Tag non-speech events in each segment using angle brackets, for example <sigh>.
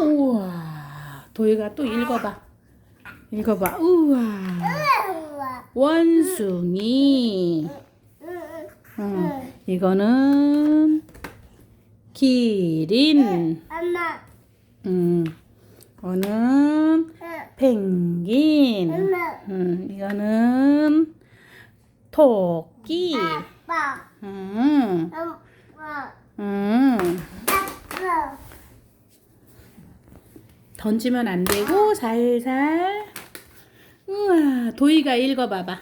우와. 도희가 또 읽어봐. 읽어봐. 우와. 원숭이. 응. 이거는 기린. 엄마. 음. 이거는 펭귄. 음. 이거는 토끼. 아빠. 음. 음. 던지면 안 되고 살살. 우와, 도희가 읽어봐봐.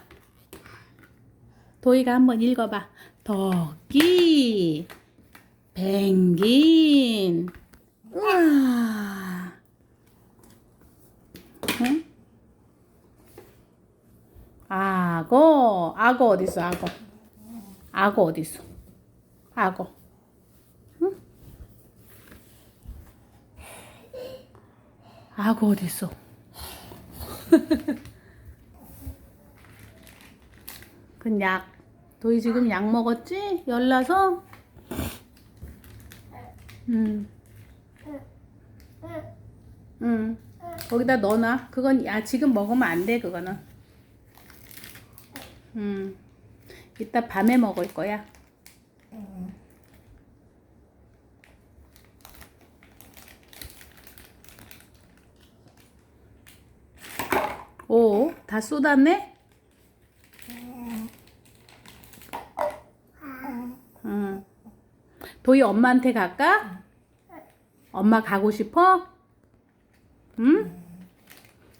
도희가 한번 읽어봐. 토끼, 펭귄. 우와. 응? 악어, 악어 어디 있어? 악어. 악어 어디 있어? 악어. 어디 있어? <laughs> 그건 약. 너희 지금 약 먹었지? 열나서? 응. 응. 거기다 넣어놔. 그건 야 지금 먹으면 안 돼. 그거는. 응. 이따 밤에 먹을 거야. 오, 다 쏟았네? 응. 도희 엄마한테 갈까? 엄마 가고 싶어? 응?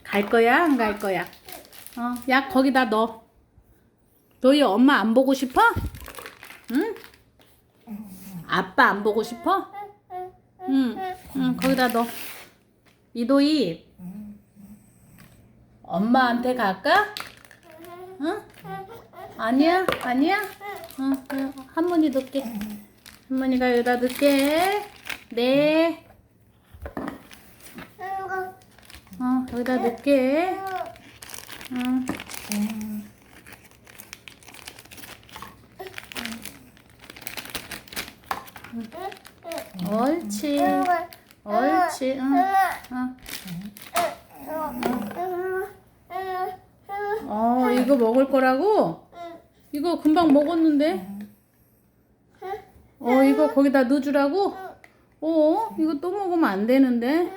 갈 거야? 안 갈 거야? 어, 약 거기다 넣어. 도희 엄마 안 보고 싶어? 응? 아빠 안 보고 싶어? 응, 응, 거기다 넣어. 이도희, 엄마한테 갈까? 응? 아니야? 아니야? 응, 응. 할머니 넣게. 할머니가 여기다 넣게. 네. 어, 여기다 넣게. 응. 옳지. 옳지. 응. 응. 어, 이거 먹을 거라고? 이거 금방 먹었는데? 어, 이거 거기다 넣어주라고? 어, 이거 또 먹으면 안 되는데?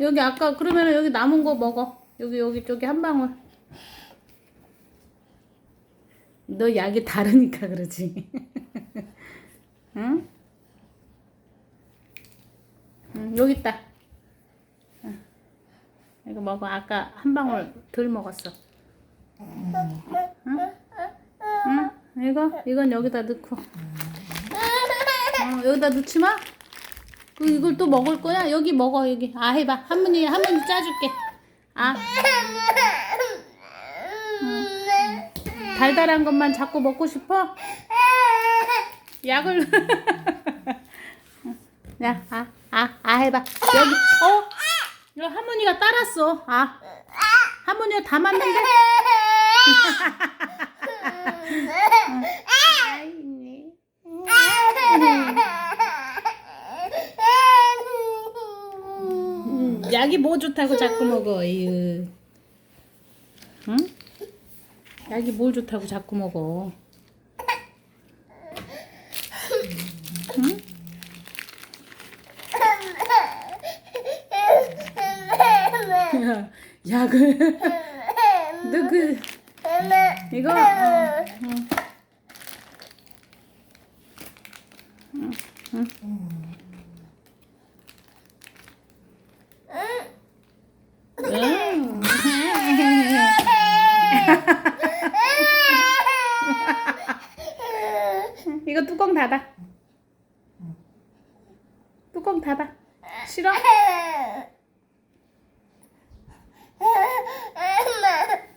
여기 아까 그러면 여기 남은 거 먹어. 여기 여기 저기 한 방울. 너 약이 다르니까 그러지. <laughs> 응? 응, 여기 있다. 응. 이거 먹어. 아까 한 방울 덜 먹었어. 응? 응? 이거 이건 여기다 넣고. 어, 여기다 넣지 마. 그 이걸 또 먹을 거야? 여기 먹어 여기. 아 해봐. 할머니 할머니 짜줄게. 아 달달한 것만 자꾸 먹고 싶어? 약을. <laughs> 야, 아, 아, 아 해봐. 여기, 어? 이거 할머니가 따랐어. 아, 할머니가 다 맞는데? <laughs> 아이네. 음, 약이 뭐 좋다고 자꾸 먹어, 이유. 응? 약이 뭘 좋다고 자꾸 먹어. 응? 야, <laughs> 약을. 너 그, 이거? 어, 응. 응. 이거 뚜껑 닫아. 뚜껑 닫아. 싫어?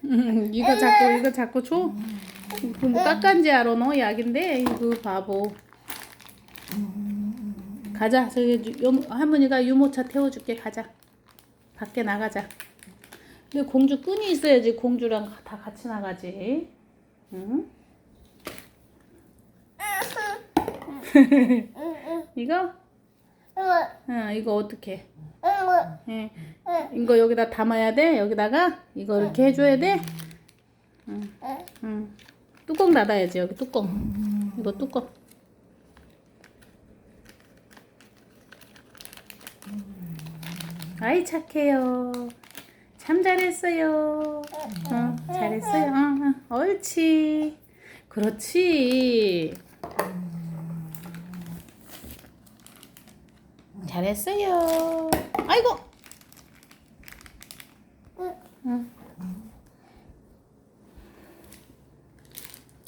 음, <laughs> 이거 자꾸 이거 자꾸 줘. 이거 뭐 깎은지 알아 너 약인데 이거 바보. 가자 저기 유, 할머니가 유모차 태워줄게 가자. 밖에 나가자. 근데 공주 끈이 있어야지 공주랑 다 같이 나가지. 응? 이거? 응, 이거 어떻게? 예. 이거 여기다 담아야 돼. 여기다가 이거 이렇게 해줘야 돼. 응. 응. 뚜껑 닫아야지 여기 뚜껑. 이거 뚜껑. 아이 착해요. 참 잘했어요. 어, 잘했어요. 어, 어. 옳지. 그렇지. 잘했어요. 아이고. 응.